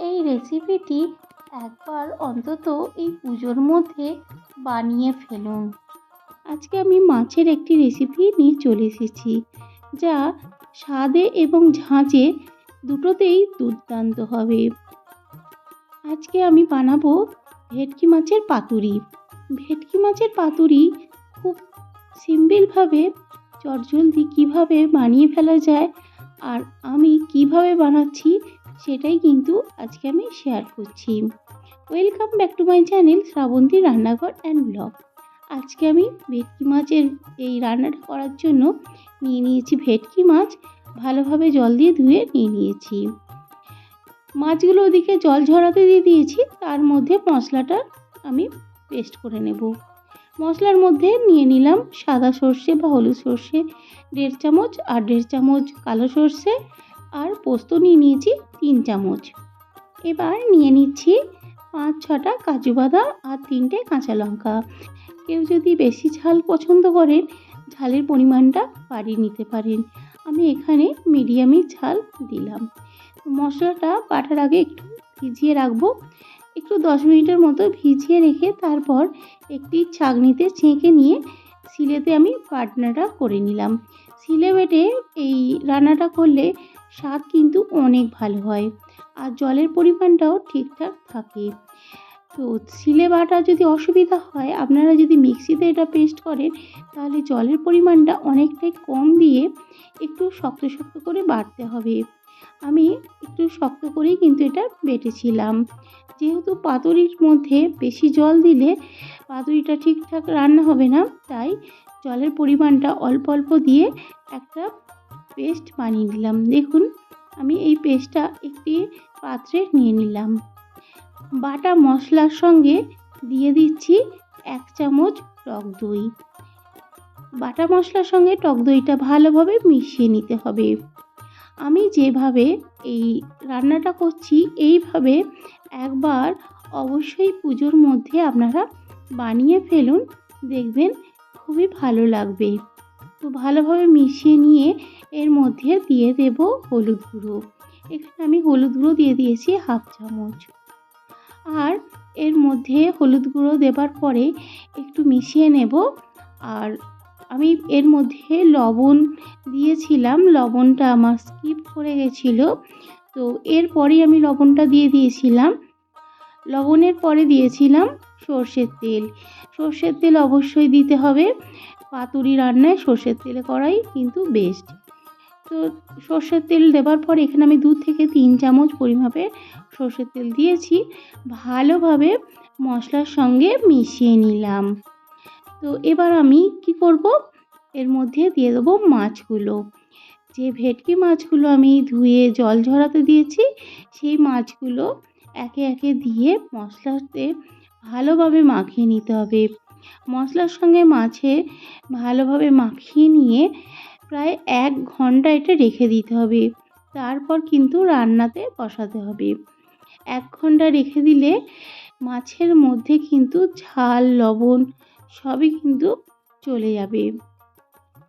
এই রেসিপিটি একবার অন্তত এই পুজোর মধ্যে বানিয়ে ফেলুন। আজকে আমি মাছের একটি রেসিপি নিয়ে চলে এসেছি, যা স্বাদে এবং ঝাঁঝে দুটোতেই দুর্দান্ত হবে। আজকে আমি বানাবো ভেটকি মাছের পাতুরি। ভেটকি মাছের পাতুরি খুব সিম্পলভাবে চটজলদি কীভাবে বানিয়ে ফেলা যায় আর আমি কীভাবে বানাচ্ছি সেটাই কিন্তু আজকে আমি শেয়ার করছি। Welcome back to my channel Shrabanti Rannaghar and blog আজকে আমি ভেটকি মাছের এই রান্নাটা করার জন্য নিয়ে নিয়েছি ভেটকি মাছ, ভালোভাবে জল দিয়ে ধুয়ে নিয়ে নিয়েছি। মাছগুলো ওদিকে জল ঝরাতে দিয়ে দিয়েছি, তার মধ্যে মশলাটা আমি পেস্ট করে নেব। মশলার মধ্যে নিয়ে নিলাম সাদা সর্ষে বা হলুদ সর্ষে, দেড় চামচ আর দেড় চামচ কালো সর্ষে আর পোস্ত নিয়ে নিয়েছি তিন চামচ। এবার নিয়ে নিচ্ছি পাঁচ, ছটা কাজু বাদাম আর তিনটে কাঁচা লঙ্কা। কেউ যদি বেশি ঝাল পছন্দ করেন, ঝালের পরিমাণটা বাড়িয়ে নিতে পারেন। আমি এখানে মিডিয়ামই ঝাল দিলাম। মশলাটা বাটার আগে একটু ভিজিয়ে রাখব। একটু দশ মিনিটের মতো ভিজিয়ে রেখে তারপর একটি ছাঁকনিতে ছেঁকে নিয়ে শিলেতে আমি বাটনাটা করে নিলাম। শিলে বেটে এই রান্নাটা করলে স্বাদ কিন্তু অনেক ভালো হয়। আর জলের পরিমাণটাও ঠিকঠাক থাকে। তো শিলে বাটা যদি অসুবিধা হয়, আপনারা যদি মিক্সিতে এটা পেস্ট করেন, তাহলে জলের পরিমাণটা অনেকটাই কম দিয়ে একটু শক্ত শক্ত করে বাটতে হবে। আমি একটু শক্ত করেই কিন্তু এটা বেটেছিলাম। যেহেতু পাতুরির মধ্যে বেশি জল দিলে পাতুরিটা ঠিকঠাক রান্না হবে না, তাই জলের পরিমাণটা অল্প অল্প দিয়ে একটা পেস্ট বানিয়ে নিলাম দেখুন, আমি এই পেস্টটা একটি পাত্রে নিয়ে নিলাম। বাটা মশলার সঙ্গে দিয়ে দিচ্ছি এক চামচ টক দই। বাটা মশলার সঙ্গে টক দইটা ভালোভাবে মিশিয়ে নিতে হবে। আমি যেভাবে এই রান্নাটা করছি, এইভাবে একবার অবশ্যই পুজোর মধ্যে আপনারা বানিয়ে ফেলুন। দেখবেন খুবই ভালো লাগবে। তো ভালোভাবে মিশিয়ে নিয়ে এর মধ্যে দিয়ে দেব হলুদ গুঁড়ো। এখানে আমি হলুদ গুঁড়ো দিয়ে দিয়েছি হাফ চামচ। আর এর মধ্যে হলুদ গুঁড়ো দেবার পরে একটু মিশিয়ে নেব। আর আমি এর মধ্যে লবণ দিয়েছিলাম, লবণটা আমার স্কিপ করে গেছিল। তো এরপরেই আমি লবণটা দিয়ে দিয়েছিলাম। লবণের পরে দিয়েছিলাম সর্ষের তেল। সর্ষের তেল অবশ্যই দিতে হবে। পাতুরি রান্নায় সর্ষের তেলে করাই কিন্তু বেস্ট তো সর্ষের তেল দেওয়ার পর এখানে আমি দু থেকে তিন চামচ পরিমাপে সর্ষের তেল দিয়েছি। ভালোভাবে মশলার সঙ্গে মিশিয়ে নিলাম। তো এবার আমি কি করব? এর মধ্যে দিয়ে দেবো মাছগুলো। যে ভেটকি মাছগুলো আমি ধুয়ে জল ঝরাতে দিয়েছি, সেই মাছগুলো একে একে দিয়ে মশলাতে ভালোভাবে মাখিয়ে নিতে হবে। মশলার সঙ্গে মাছে ভালোভাবে মাখিয়ে নিয়ে প্রায় এক ঘণ্টা এটা রেখে দিতে হবে। তারপর কিন্তু রান্নাতে বসাতে হবে। এক ঘণ্টা রেখে দিলে মাছের মধ্যে কিন্তু ঝাল, লবণ সবই কিন্তু চলে যাবে।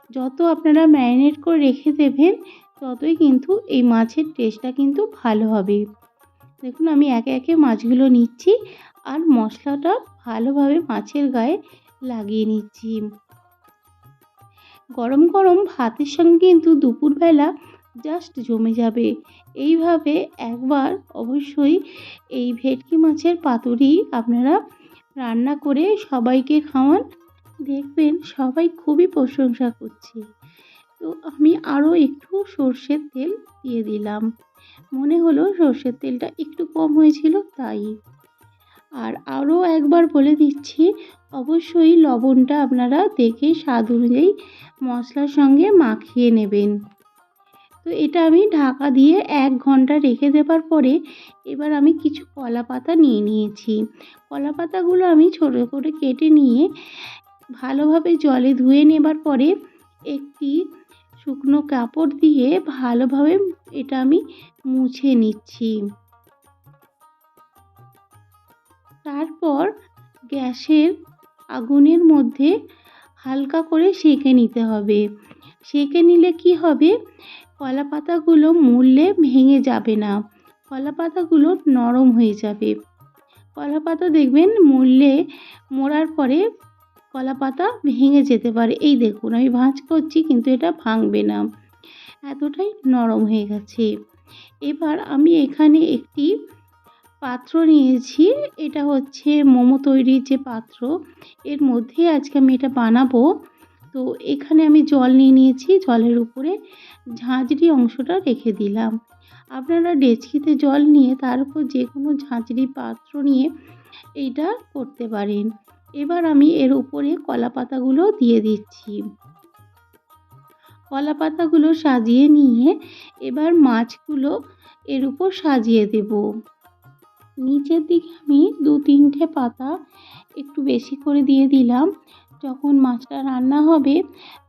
যত আপনারা ম্যারিনেট করে রেখে দেবেন, ততই কিন্তু এই মাছের টেস্টটা কিন্তু ভালো হবে। দেখুন, আমি একে একে মাছগুলো নিচ্ছি আর মশলাটা ভালোভাবে মাছের গায়ে লাগিয়ে নিচ্ছি। গরম গরম ভাতের সঙ্গে কিন্তু দুপুরবেলা জাস্ট জমে যাবে। এইভাবে একবার অবশ্যই এই ভেটকি মাছের পাতুরি আপনারা রান্না করে সবাইকে খাওয়ান। দেখবেন সবাই খুবই প্রশংসা করছে। তো আমি আরও একটু সর্ষের তেল দিয়ে দিলাম। মনে হলো সর্ষের তেলটা একটু কম হয়েছিল তাই। আর আরও একবার বলে দিচ্ছি, অবশ্যই লবণটা আপনারা দেখে স্বাদ অনুযায়ী মশলার সঙ্গে মাখিয়ে নেবেন। তো এটা আমি ঢাকা দিয়ে এক ঘণ্টা রেখে দেবার পরে এবার আমি কিছু কলা পাতা নিয়ে নিয়েছি। কলা পাতাগুলো আমি ছোটো করে কেটে নিয়ে ভালোভাবে জলে ধুয়ে নেবার পরে একটি শুকনো কাপড় দিয়ে ভালোভাবে এটা আমি মুছে নিচ্ছি। তারপর গ্যাসের আগুনের মধ্যে হালকা করে সেঁকে নিতে হবে। সেঁকে নিলে কি হবে? কলা পাতাগুলো মুড়লে ভেঙে যাবে না। কলা পাতাগুলো নরম হয়ে যাবে। কলা পাতা দেখবেন মরলে, মরার পরে কলা পাতা ভেঙে যেতে পারে। এই দেখুন, আমি ভাঁজ করছি কিন্তু এটা ভাঙবে না। এতটাই নরম হয়ে গেছে। এবার আমি এখানে একটি পাত্র নিয়েছি। এটা হচ্ছে মোমো তৈরির যে পাত্র, এর মধ্যে আজকে আমি এটা বানাবো। তো এখানে আমি জল নিয়ে নিয়েছি, জলের উপরে ঝাঁঝরি অংশটা রেখে দিলাম। আপনারা ডেচকিতে জল নিয়ে তার উপর যে কোনো ঝাঁঝরি পাত্র নিয়ে এইটা করতে পারেন। এবার আমি এর উপরে কলা পাতাগুলো দিয়ে দিচ্ছি। কলা পাতাগুলো সাজিয়ে নিয়ে এবার মাছগুলো এর উপর সাজিয়ে দেব। নিচের দিকে আমি দু তিনটে পাতা একটু বেশি করে দিয়ে দিলাম। যখন মাছটা রান্না হবে,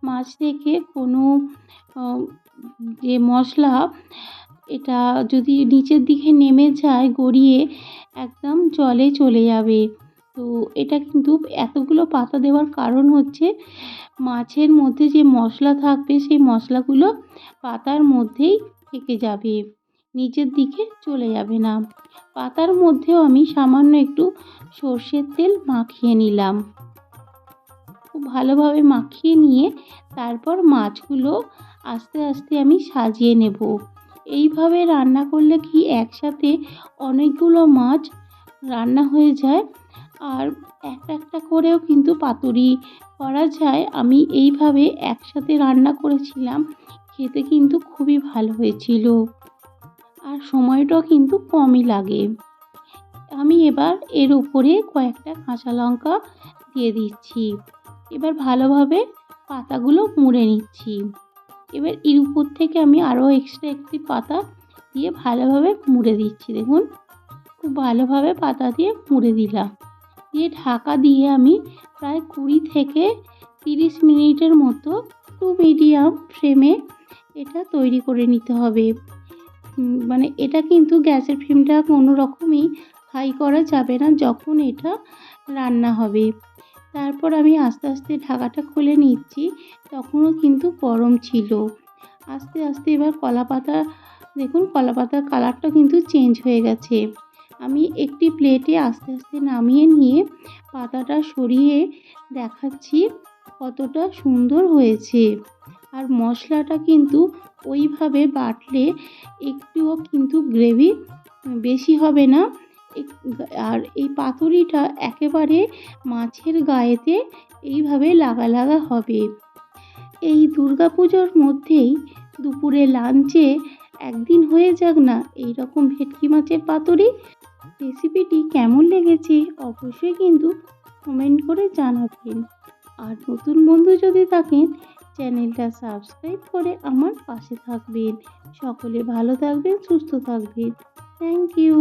মাছ থেকে কোনো যে মশলা, এটা যদি নিচের দিকে নেমে যায় গড়িয়ে, একদম জলে চলে যাবে। তো এটা কিন্তু এতগুলো পাতা দেওয়ার কারণ হচ্ছে, মাছের মধ্যে যে মশলা থাকবে, সেই মশলাগুলো পাতার মধ্যেই থেকে যাবে। নিচের দিকে চলে যাবে না। পাতার মধ্যেও আমি সামান্য একটু সর্ষের তেল মাখিয়ে নিলাম। খুব ভালোভাবে মাখিয়ে নিয়ে তারপর মাছগুলো আস্তে আস্তে আমি সাজিয়ে নেব। এইভাবে রান্না করলে কি একসাথে অনেকগুলো মাছ রান্না হয়ে যায়, আর একটা একটা করেও কিন্তু পাতুরি করা যায়। আমি এইভাবে একসাথে রান্না করেছিলাম, খেতে কিন্তু খুবই ভালো হয়েছিল। সময়টাও কিন্তু কমই লাগে। আমি এবার এর উপরে কয়েকটা কাঁচা লঙ্কা দিয়ে দিচ্ছি। এবার ভালোভাবে পাতাগুলো মুড়ে নিচ্ছি। এবার এর উপর থেকে আমি আরও এক্সট্রা একটি পাতা দিয়ে ভালোভাবে মুড়ে দিচ্ছি। দেখুন, খুব ভালোভাবে পাতা দিয়ে মুড়ে দিলাম। দিয়ে ঢাকা দিয়ে আমি প্রায় কুড়ি থেকে তিরিশ মিনিটের মতো টু মিডিয়াম ফ্লেমে এটা তৈরি করে নিতে হবে। মানে এটা কিন্তু গ্যাসের ফ্লেমটা কোনো রকমই হাই করা যাবে না যখন এটা রান্না হবে। তারপর আমি আস্তে আস্তে ঢাকাটা খুলে নিচ্ছি, তখনও কিন্তু গরম ছিল। আস্তে আস্তে এবার কলা পাতা দেখুন কলা পাতার কালারটা কিন্তু চেঞ্জ হয়ে গেছে। আমি একটি প্লেটে আস্তে আস্তে নামিয়ে নিয়ে পাতাটা সরিয়ে দেখাচ্ছি কতটা সুন্দর হয়েছে। আর মশলাটা কিন্তু ওইভাবে বাটলে একটুও কিন্তু গ্রেভি বেশি হবে না। আর এই পাতুরিটা একেবারে মাছের গায়েতে এইভাবে লাগা লাগা হবে। এই দুর্গা পুজোর মধ্যেই দুপুরে লাঞ্চে একদিন হয়ে যাক না এই রকম ভেটকি মাছের পাতুরি। রেসিপিটি কেমন লেগেছে অবশ্যই কিন্তু কমেন্ট করে জানাবেন। আর নতুন বন্ধু যদি থাকেন চ্যানেলটা সাবস্ক্রাইব করে আমার পাশে থাকবেন। সকলে ভালো থাকবেন সুস্থ থাকবেন। Thank you